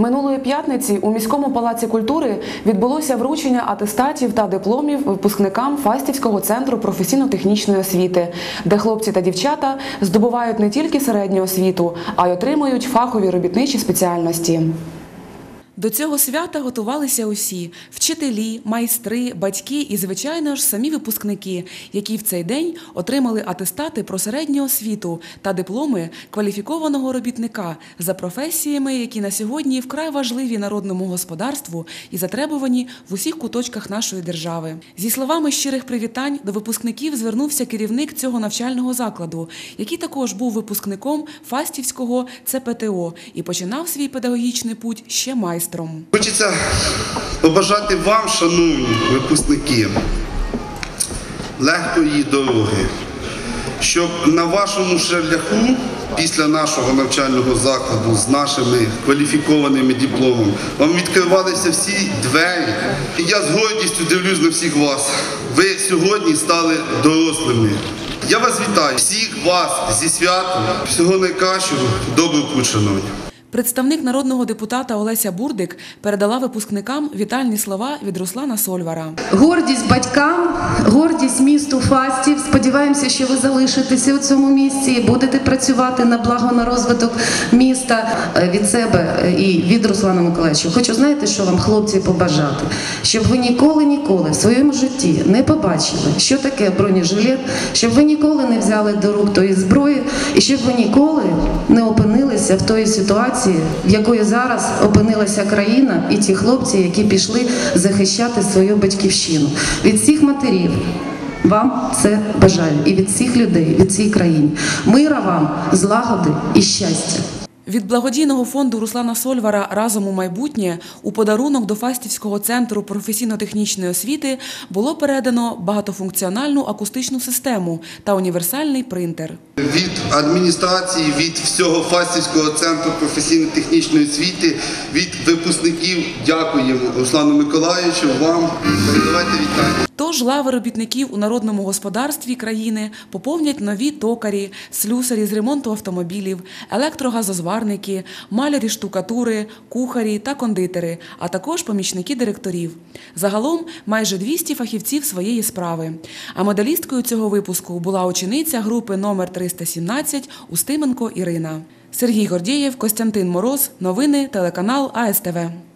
Минулої п'ятниці у міському палаці культури відбулося вручення атестатів та дипломів випускникам Фастівського центру професійно-технічної освіти, де хлопці та дівчата здобувають не тільки середню освіту, а й отримують фахові робітничі спеціальності. До цього свята готувалися усі вчителі, майстри, батьки і, звичайно ж, самі випускники, які в цей день отримали атестати про середню освіту та дипломи кваліфікованого робітника за професіями, які на сьогодні вкрай важливі народному господарству і затребувані в усіх куточках нашої держави. Зі словами щирих привітань до випускників звернувся керівник цього навчального закладу, який також був випускником Фастівського ЦПТО і починав свій педагогічний путь ще майстром. Хочеться побажати вам, шановні випускники, легкої дороги, щоб на вашому шляху після нашого навчального закладу з нашими кваліфікованими дипломами вам відкривалися всі двері. І я з гордістю дивлюсь на всіх вас. Ви сьогодні стали дорослими. Я вас вітаю, всіх вас зі святом, всього найкращого, доброго путь, шановні. Представник народного депутата Олеся Бурдик передала випускникам вітальні слова від Руслана Сольвара. Гордість батькам, гордість місту Фастів. Сподіваємося, що ви залишитеся у цьому місці і будете працювати на благо на розвиток міста Е, від себе е, і від Руслана Миколаївича. Хочу знаєте, що вам, хлопці, побажати, щоб ви ніколи, ніколи в своєму житті не побачили, що таке бронежилет, щоб ви ніколи не взяли до рук тої зброї, і щоб ви ніколи не опинилися в тої ситуації, в якої зараз опинилася країна і ті хлопці, які пішли захищати свою батьківщину. Від всіх матерів вам це бажаю і від всіх людей, від цій країни. Мира вам, злагоди і щастя. Від благодійного фонду Руслана Сольвара разом у майбутнє у подарунок до Фастівського центру професійно-технічної освіти було передано багатофункціональну акустичну систему та універсальний принтер. Від адміністрації, від всього Фастівського центру професійно-технічної освіти, від випускників дякуємо Руслану Миколаївичу, вам. Передавайте вітання. Тож лави робітників у народному господарстві країни поповнять нові токарі, слюсарі з ремонту автомобілів, електрогазозварники, малярі штукатури, кухарі та кондитери, а також помічники директорів. Загалом майже 200 фахівців своєї справи. А медалісткою цього випуску була учениця групи номер 317 Устименко Ірина. Сергій Гордієв, Костянтин Мороз. Новини телеканал АСТВ.